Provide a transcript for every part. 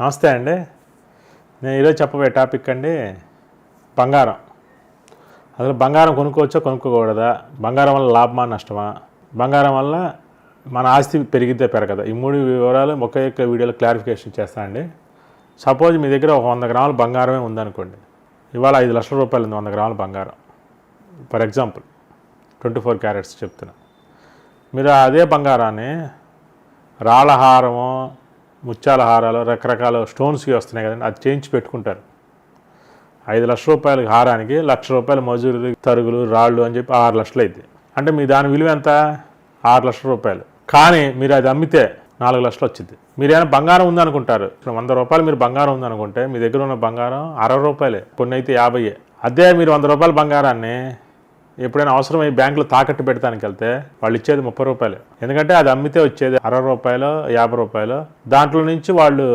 నమస్తే అండి. నేను ఈరోజు చెప్పబోయే టాపిక్ అండి బంగారం. అసలు బంగారం కొనుక్కోవచ్చా కొనుక్కోకూడదా? బంగారం వల్ల లాభమా నష్టమా? బంగారం వల్ల మన ఆస్తి పెరిగితే పెరగదా? ఈ మూడు వివరాలు ఒకే ఒక్క వీడియోలో క్లారిఫికేషన్ చేస్తా అండి. సపోజ్ మీ దగ్గర ఒక వంద గ్రాముల బంగారమే ఉందనుకోండి. ఇవాళ ఐదు లక్షల రూపాయలు ఉంది వంద గ్రాముల బంగారం. For example twenty four carats చెప్తున్నా. మీరు అదే బంగారాన్ని రాళ్ళహారము ముత్యాల హారాలు రకరకాల స్టోన్స్కి వస్తున్నాయి కదండి. అది చేయించి పెట్టుకుంటారు. ఐదు లక్షల రూపాయల హారానికి లక్ష రూపాయల మజూరు తరుగులు రాళ్ళు అని చెప్పి ఆరు లక్షలు అయితే అంటే మీ దాని విలువ ఎంత? ఆరు లక్షల రూపాయలు. కానీ మీరు అది అమ్మితే నాలుగు లక్షలు వచ్చింది మీరు ఏమైనా బంగారం ఉందనుకుంటారు. వంద రూపాయలు మీరు బంగారం ఉందనుకుంటే మీ దగ్గర ఉన్న బంగారం అరవై రూపాయలే. కొన్ని అయితే యాభై అదే మీరు వంద రూపాయల బంగారాన్ని ఎప్పుడైనా అవసరమై బ్యాంకులో తాకట్టు పెడతానికి వెళ్తే వాళ్ళు ఇచ్చేది ముప్పై రూపాయలు. ఎందుకంటే అది అమ్మితే వచ్చేది అరవై రూపాయలు యాభై రూపాయలు. దాంట్లో నుంచి వాళ్ళు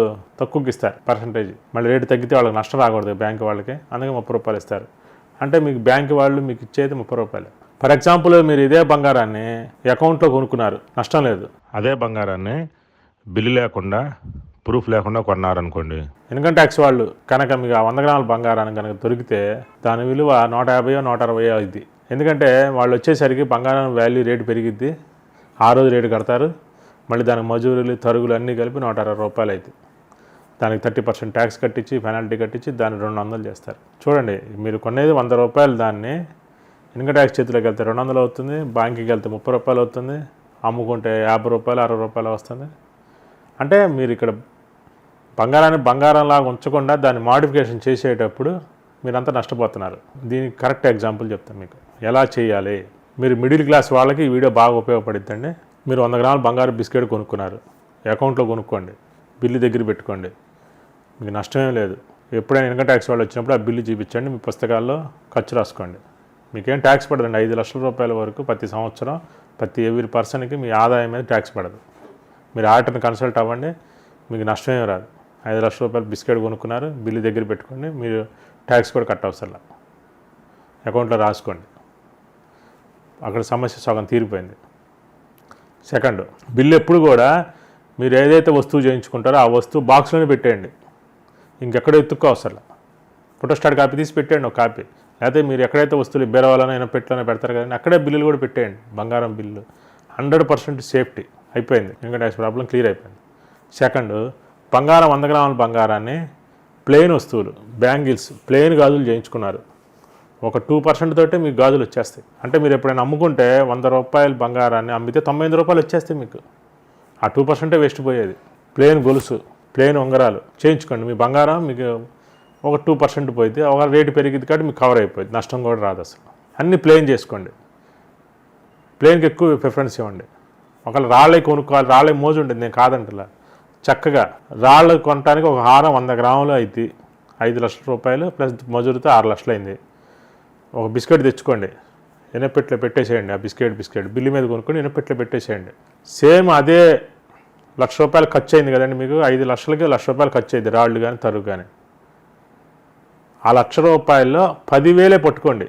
తక్కువకి ఇస్తారు పర్సంటేజ్ మళ్ళీ రేటు తగ్గితే వాళ్ళకి నష్టం రాకూడదు బ్యాంక్ వాళ్ళకి. అందుకే ముప్పై రూపాయలు ఇస్తారు. అంటే మీకు బ్యాంక్ వాళ్ళు మీకు ఇచ్చేది ముప్పై రూపాయలు. ఫర్ ఎగ్జాంపుల్ మీరు ఇదే బంగారాన్ని అకౌంట్లో కొనుక్కున్నారు. నష్టం లేదు. అదే బంగారాన్ని బిల్లు లేకుండా ప్రూఫ్ లేకుండా కొన్నారనుకోండి. ఇన్కమ్ ట్యాక్స్ వాళ్ళు కనుక మీకు ఆ వంద గ్రాముల బంగారాన్ని కనుక దొరికితే దాని విలువ నూట యాభైయో నూట అరవై అయింది ఎందుకంటే వాళ్ళు వచ్చేసరికి బంగారం వాల్యూ రేటు పెరిగిద్ది. ఆ రోజు రేటు కడతారు. మళ్ళీ దానికి మజూరులు తరుగులు అన్నీ కలిపి నూట అరవై రూపాయలు అవుతాయి దానికి థర్టీ పర్సెంట్ ట్యాక్స్ కట్టించి పెనాల్టీ కట్టించి దాన్ని రెండు వందలు చేస్తారు. చూడండి మీరు కొనేది వంద రూపాయలు దాన్ని ఇన్కమ్ ట్యాక్స్ చేతిలోకి వెళ్తే రెండు వందలు అవుతుంది బ్యాంక్కి వెళ్తే ముప్పై రూపాయలు అవుతుంది అమ్ముకుంటే యాభై రూపాయలు అరవై రూపాయలు వస్తుంది. అంటే మీరు ఇక్కడ బంగారాన్ని బంగారంలాగా ఉంచకుండా దాన్ని మాడిఫికేషన్ చేసేటప్పుడు మీరంతా నష్టపోతున్నారు. దీనికి కరెక్ట్ ఎగ్జాంపుల్ చెప్తాను మీకు. ఎలా చేయాలి? మీరు మిడిల్ క్లాస్ వాళ్ళకి ఈ వీడియో బాగా ఉపయోగపడుద్దండి. మీరు వంద గ్రాముల బంగారు బిస్కెట్ కొనుక్కున్నారు. అకౌంట్లో కొనుక్కోండి. బిల్లు దగ్గర పెట్టుకోండి. మీకు నష్టమేం లేదు. ఎప్పుడైనా ఇన్కమ్ ట్యాక్స్ వాళ్ళు వచ్చినప్పుడు ఆ బిల్లు చూపించండి. మీ పుస్తకాల్లో ఖర్చు రాసుకోండి. మీకేం ట్యాక్స్ పడదండి. ఐదు లక్షల రూపాయల వరకు ప్రతి సంవత్సరం ప్రతి ఎవరి పర్సన్కి మీ ఆదాయం మీద ట్యాక్స్ పడదు. మీరు ఆటర్ని కన్సల్ట్ అవ్వండి. మీకు నష్టమేం రాదు. ఐదు లక్షల రూపాయలు బిస్కెట్ కొనుక్కున్నారు. బిల్లు దగ్గర పెట్టుకోండి. మీరు ట్యాక్స్ కూడా కట్ అవసరం అకౌంట్లో రాసుకోండి. అక్కడ సమస్య సగం తీరిపోయింది. సెకండ్ బిల్లు ఎప్పుడు కూడా మీరు ఏదైతే వస్తువు చేయించుకుంటారో ఆ వస్తువు బాక్స్లోనే పెట్టేయండి. ఇంకెక్కడ ఎత్తుక్కో అవసరం ఫోటోస్టాట్ కాపీ తీసి పెట్టేయండి ఒక కాపీ. లేకపోతే మీరు ఎక్కడైతే వస్తువులు బీరవాలనో అయినా పెట్టాలని పెడతారు కదండి అక్కడే బిల్లులు కూడా పెట్టేయండి. బంగారం బిల్లు. Hundred percent safety. అయిపోయింది. వెంకటేష్ ప్రాబ్లం క్లియర్ అయిపోయింది. సెకండ్ బంగారం వంద గ్రాముల బంగారాన్ని ప్లెయిన్ వస్తువులు బ్యాంగిల్స్ ప్లెయిన్ గాజులు చేయించుకున్నారు. ఒక టూ పర్సెంట్ తోటే మీకు గాజులు వచ్చేస్తాయి. అంటే మీరు ఎప్పుడైనా అమ్ముకుంటే వంద రూపాయలు బంగారాన్ని అమ్మితే తొంభై ఎనిమిది రూపాయలు వచ్చేస్తాయి మీకు. ఆ టూ పర్సెంటే వేస్ట్ పోయేది. ప్లేన్ గొలుసు ప్లేన్ ఉంగరాలు. చేయించుకోండి మీ బంగారం మీకు ఒక టూ పర్సెంట్ పోయింది ఒక రేటు పెరిగింది కాబట్టి మీకు కవర్ అయిపోయింది నష్టం కూడా రాదు అసలు. అన్నీ ప్లేన్ చేసుకోండి. ప్లేన్కి ఎక్కువ ప్రిఫరెన్స్ ఇవ్వండి. ఒకవేళ రాళ్ళే కొనుక్కోవాలి రాళ్ళే మోజు ఉంటుంది నేను కాదంటలా. చక్కగా రాళ్ళు కొనడానికి ఒక హారం వంద గ్రాములు అయితే ఐదు లక్షల రూపాయలు ప్లస్ మజూరితో ఆరు లక్షలు అయింది. ఒక బిస్కెట్ తెచ్చుకోండి ఎనపెట్లో పెట్టేసేయండి ఆ బిస్కెట్ బిస్కెట్ బిల్లు మీద కొనుక్కొని ఎనపెట్లో పెట్టేసేయండి. సేమ్ అదే లక్ష రూపాయలు ఖర్చు అయింది కదండి మీకు ఐదు లక్షలకి లక్ష రూపాయలు ఖర్చు అయింది రాళ్ళు కానీ తరుగు కానీ ఆ లక్ష రూపాయల్లో పదివేలే పట్టుకోండి.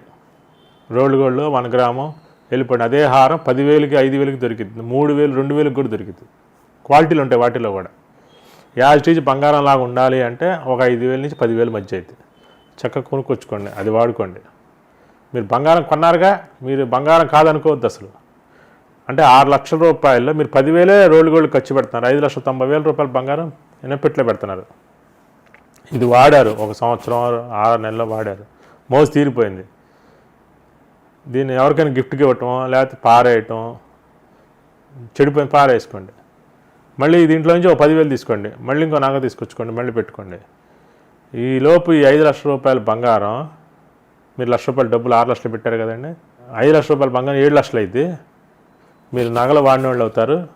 రోడ్డు గోళ్ళు వన్ గ్రాము వెళ్ళిపోండి అదే హారం పదివేలకి ఐదు వేలకి దొరికింది మూడు వేలు రెండు వేలకు కూడా దొరికింది క్వాలిటీలు ఉంటాయి వాటిలో కూడా. యాజ్ టీజ్ బంగారం లాగా ఉండాలి అంటే ఒక ఐదు వేల నుంచి పదివేల మధ్య అవుతుంది చక్కగా కొనుక్కొచ్చుకోండి అది వాడుకోండి. మీరు బంగారం కొన్నారుగా మీరు బంగారం కాదనుకోవద్దు అసలు. అంటే ఆరు లక్షల రూపాయల్లో మీరు పదివేలే రోడ్లు గోల్డ్ ఖర్చు పెడుతున్నారు. ఐదు లక్షల తొంభై వేల రూపాయల బంగారం ఎనపెట్లో పెడుతున్నారు. ఇది వాడారు ఒక సంవత్సరం ఆరు నెలల్లో వాడారు. మోజు తీరిపోయింది. దీన్ని ఎవరికైనా గిఫ్ట్కి ఇవ్వటం లేకపోతే పారేయటం చెడిపోయి పారేసుకోండి మళ్ళీ దీంట్లో నుంచి ఒక పదివేలు తీసుకోండి. మళ్ళీ ఇంకో నగ తీసుకొచ్చుకోండి. మళ్ళీ పెట్టుకోండి. ఈ లోపు ఈ ఐదు లక్షల రూపాయల బంగారం మీరు లక్ష రూపాయలు డబ్బులు ఆరు లక్షలు పెట్టారు కదండి. ఐదు లక్షల రూపాయలు బంగారం ఏడు లక్షలు అయితే మీరు నగలు వాడిన వాళ్ళు అవుతారు.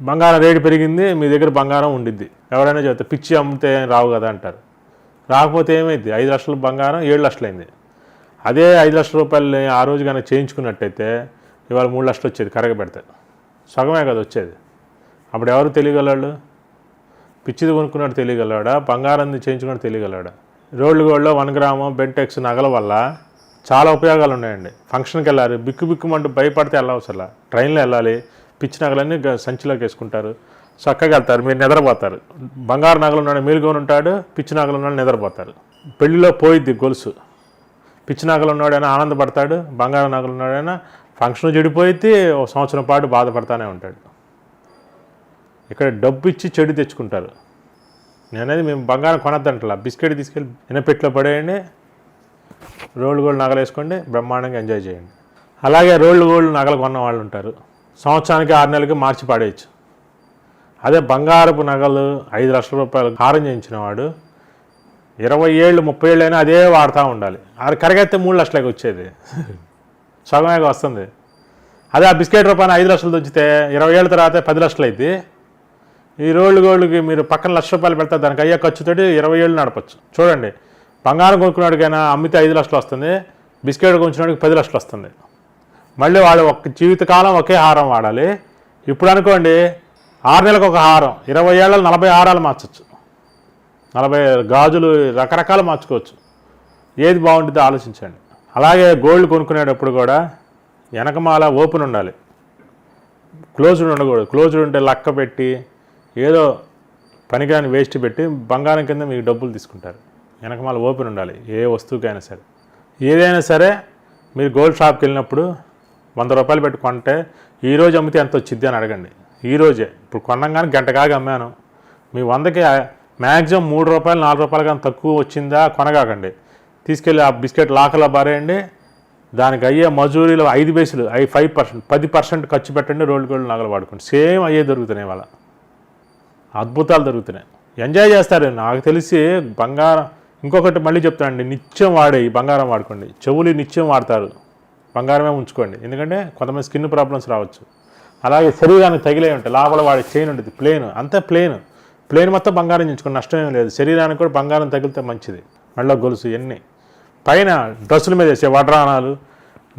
బంగారం రేటు పెరిగింది మీ దగ్గర బంగారం ఉండిద్ది. ఎవరైనా చెబుతారు పిచ్చి అమ్మితే ఏం రావు కదా అంటారు. రాకపోతే ఏమైంది? ఐదు లక్షలు బంగారం ఏడు లక్షలు అయింది. అదే ఐదు లక్షల రూపాయలు ఆ రోజు కనుక చేయించుకున్నట్టయితే ఇవాళ మూడు లక్షలు వచ్చేది కరగబెడతారు సగమే కదా వచ్చేది. అప్పుడు ఎవరు తెలియగలవాళ్ళు? పిచ్చిది కొనుక్కున్నాడు తెలియగలవాడా? బంగారం చేయించుకున్నాడు తెలియగలవాడా? రోడ్లు గోల్డ్లో వన్ గ్రాము బెంటెక్స్ నగల వల్ల చాలా ఉపయోగాలు ఉన్నాయండి ఫంక్షన్కి వెళ్ళారు బిక్కు బిక్కుమంటూ భయపడితే వెళ్ళవసలా ట్రైన్లో వెళ్ళాలి పిచ్చి నగలన్నీ గ- సంచిలోకి వేసుకుంటారు చక్కగా వెళ్తారు మీరు నిద్రపోతారు. బంగారు నగలు ఉన్నాడు మేలుకొని ఉంటాడు పిచ్చి నగలు ఉన్నాడు నిద్రపోతారు. పెళ్ళిలో పోయిద్ది గొలుసు. పిచ్చి నగలు ఉన్నాడైనా ఆనందపడతాడు బంగారు నగలు ఉన్నాడైనా ఫంక్షన్ చెడిపోయితే ఒక సంవత్సరం పాటు బాధపడతానే ఉంటాడు. ఇక్కడ డబ్బు ఇచ్చి చెడు తెచ్చుకుంటారు. నేనేది మేము బంగారం కొనద్దంటలా. బిస్కెట్ తీసుకెళ్ళి వినపెట్లో పడేయండి రోళ్ళు గోల్డ్ నగలు వేసుకోండి బ్రహ్మాండంగా ఎంజాయ్ చేయండి. అలాగే రోళ్ళు గోల్డ్ నగలు కొన్న వాళ్ళు ఉంటారు. సంవత్సరానికి ఆరు నెలలకి మార్చి పడేయచ్చు. అదే బంగారపు నగలు ఐదు లక్షల రూపాయలు హారం చేయించిన వాడు ఇరవై ఏళ్ళు ముప్పై ఏళ్ళు అయినా అదే వాడుతూ ఉండాలి. అది కరగైతే మూడు లక్షలకి వచ్చేది. సగమేగా వస్తుంది. అదే ఆ బిస్కెట్ రూపాయలు ఐదు లక్షలు దొచ్చితే ఇరవై ఏళ్ళ తర్వాత పది లక్షలు అయితే ఈ రోడ్లు గోల్డ్కి మీరు పక్కన లక్ష రూపాయలు పెడతారు దానికి అయ్యే ఖర్చుతోటి ఇరవై ఏళ్ళు నడపచ్చు. చూడండి బంగారం కొనుక్కున్నాడికైనా అమ్మితే ఐదు లక్షలు వస్తుంది బిస్కెట్ కొనుక్కున్నాడికి పది లక్షలు వస్తుంది. మళ్ళీ వాడు ఒక జీవితకాలం ఒకే హారం వాడాలి. ఇప్పుడు అనుకోండి ఆరు నెలలకు ఒక హారం ఇరవై ఏళ్ళలో నలభై హారాలు మార్చచ్చు. నలభై గాజులు రకరకాలు మార్చుకోవచ్చు. ఏది బాగుంటుందో ఆలోచించండి. అలాగే గోల్డ్ కొనుక్కునేటప్పుడు కూడా వెనకమాల ఓపెన్ ఉండాలి. క్లోజ్డ్ ఉండకూడదు. క్లోజ్డ్ ఉంటే లక్క పెట్టి ఏదో పనికిరాని వేస్ట్ పెట్టి బంగారం కింద మీకు డబ్బులు తీసుకుంటారు. వెనకమాల ఓపెన్ ఉండాలి ఏ వస్తువుకైనా సరే. ఏదైనా సరే మీరు గోల్డ్ షాప్కి వెళ్ళినప్పుడు వంద రూపాయలు పెట్టి కొంటే ఈ రోజు అమ్మితే ఎంత వచ్చింది అని అడగండి. ఈ రోజే. ఇప్పుడు కొనంగానే గంట కాగా అమ్మాను. మీ వందకి మ్యాక్సిమం మూడు రూపాయలు నాలుగు రూపాయలు కానీ తక్కువ వచ్చిందా కొనగాకండి. తీసుకెళ్ళి ఆ బిస్కెట్ లాకర్లో బారేయండి. దానికి అయ్యే మజూరీలో ఐదు బేసులు ఐ ఫైవ్ పర్సెంట్ పది పర్సెంట్ ఖర్చు పెట్టండి రోడ్డు గోల్డ్ నగలు వాడుకోండి. సేమ్ అయ్యే దొరుకుతున్నాయి వాళ్ళ అద్భుతాలు జరుగుతున్నాయి. ఎంజాయ్ చేస్తారు. నాకు తెలిసి బంగారం ఇంకొకటి మళ్ళీ చెప్తానండి. నిత్యం వాడే ఈ బంగారం వాడుకోండి. చెవులు నిత్యం వాడతారు. బంగారమే ఉంచుకోండి. ఎందుకంటే కొంతమంది స్కిన్ ప్రాబ్లమ్స్ రావచ్చు. అలాగే శరీరానికి తగిలే ఉంటాయి. లోపల వాడే చైన్ ఉంటుంది. ప్లేన్ అంతా ప్లేన్ ప్లేన్ మొత్తం బంగారం ఉంచుకోండి నష్టం ఏం లేదు. శరీరానికి కూడా బంగారం తగిలితే మంచిది. మళ్ళీ గొలుసు ఇవన్నీ. పైన డ్రెస్సుల మీద వేసే వడ్రానాలు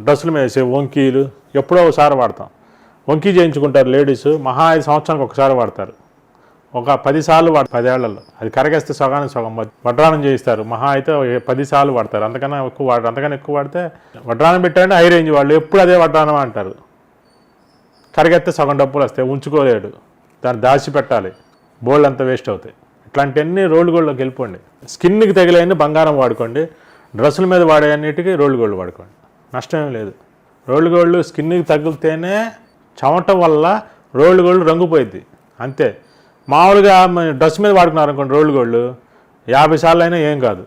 డ్రెస్సుల మీద వేసే వంకీలు ఎప్పుడో ఒకసారి వాడతాం. వంకీ చేయించుకుంటారు లేడీస్. మహా ఐదు సంవత్సరానికి ఒకసారి వాడతారు. ఒక పదిసార్లు వాడు పదేళ్ళలో. అది కరగేస్తే సగానికి సగం. వడ్రానం చేయిస్తారు. మహా అయితే పదిసార్లు పది సార్లు వాడతారు. అంతకన్నా ఎక్కువ వాడరు అంతకన్నా ఎక్కువ వాడితే వడ్రానం పెట్టారంటే హై రేంజ్ వాళ్ళు ఎప్పుడు అదే వడ్రానం అంటారు. కరగెత్తే సగం డబ్బులు వస్తాయి. ఉంచుకోలేడు. దాన్ని దాచి పెట్టాలి. బోల్డ్ అంతా వేస్ట్ అవుతాయి. ఇట్లాంటివన్నీ రోల్డ్ గోల్డ్లోకి వెళ్ళిపోండి. స్కిన్కి తగిలేని బంగారం వాడుకోండి. డ్రెస్సుల మీద వాడే అన్నిటికీ రోల్డ్ గోల్డ్ వాడుకోండి. నష్టం లేదు. రోల్డ్ గోల్డ్ స్కిన్కి తగిలితేనే చెమట వల్ల రోల్డ్ గోల్డ్ రంగుపోయింది అంతే. మామూలుగా డ్రెస్ మీద వాడుకున్నారు అనుకోండి రోల్డ్ గోల్డ్. యాభై సార్లు అయినా ఏం కాదు.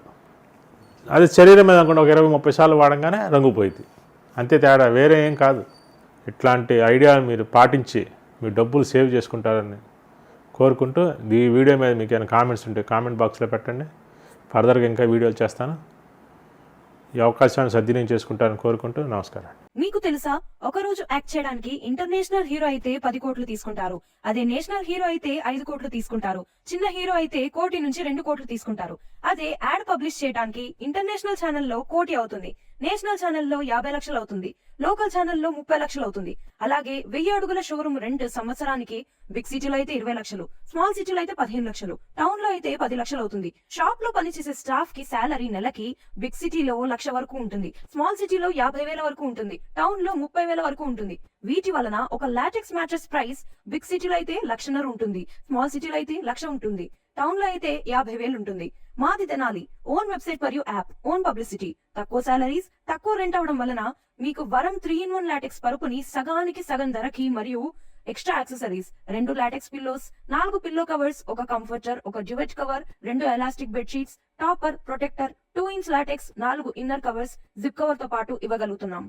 అది శరీరం మీద అనుకోండి ఒక ఇరవై ముప్పై సార్లు వాడంగానే రంగుపోయింది. అంతే తేడా వేరే ఏం కాదు. ఇట్లాంటి ఐడియా మీరు పాటించి మీ డబ్బులు సేవ్ చేసుకుంటారని కోరుకుంటూ ఈ వీడియో మీద మీకు ఏమైనా కామెంట్స్ ఉంటే కామెంట్ బాక్స్లో పెట్టండి. ఫర్దర్గా ఇంకా వీడియోలు చేస్తాను. ఈ అవకాశాన్ని సద్వినియోగం చేసుకుంటారని కోరుకుంటూ నమస్కారం. మీకు తెలుసా? ఒక రోజు యాక్ట్ చేయడానికి ఇంటర్నేషనల్ హీరో అయితే పది కోట్లు తీసుకుంటారు. అదే నేషనల్ హీరో అయితే ఐదు కోట్లు తీసుకుంటారు. చిన్న హీరో అయితే కోటి నుంచి రెండు కోట్లు తీసుకుంటారు. అదే యాడ్ పబ్లిష్ చేయడానికి ఇంటర్నేషనల్ ఛానల్లో కోటి అవుతుంది. నేషనల్ ఛానల్లో యాభై లక్షలు అవుతుంది. లోకల్ ఛానల్లో ముప్పై లక్షలు అవుతుంది. అలాగే వెయ్యి అడుగుల షోరూమ్ రెంట్ సంవత్సరానికి బిగ్ సిటీలో అయితే ఇరవై లక్షలు స్మాల్ సిటీలో అయితే పదిహేను లక్షలు టౌన్లో అయితే పది లక్షలు అవుతుంది. షాప్లో పనిచేసే స్టాఫ్కి శాలరీ నెలకి బిగ్ సిటీలో లక్ష వరకు ఉంటుంది. స్మాల్ సిటీలో యాభై వేల వరకు ఉంటుంది. టౌన్లో ముప్పై వేల వరకు ఉంటుంది. వీటి వలన ఒక లాటెక్స్ మ్యాట్రెస్ ప్రైస్ బిగ్ సిటీలో అయితే లక్షన్నర ఉంటుంది. స్మాల్ సిటీలో అయితే లక్ష ఉంటుంది. టౌన్లో అయితే యాభై వేలు ఉంటుంది. మాది తెనాలి. ఓన్ వెబ్సైట్ మరియు యాప్ ఓన్ పబ్లిసిటీ తక్కువ సాలరీస్ తక్కువ రెంట్ అవడం వలన మీకు వరం త్రీ ఇన్ వన్ లాటెక్స్ పరుపుని సగానికి సగం ధరకి మరియు ఎక్స్ట్రా యాక్సెసరీస్ రెండు లాటెక్స్ పిల్లోస్ నాలుగు పిల్లో కవర్స్ ఒక కంఫర్టర్ ఒక డ్యువెట్ కవర్ రెండు elastic bedsheets topper protector two inch latex నాలుగు ఇన్నర్ కవర్స్ జిప్ కవర్తో పాటు ఇవ్వగలుగుతున్నాం.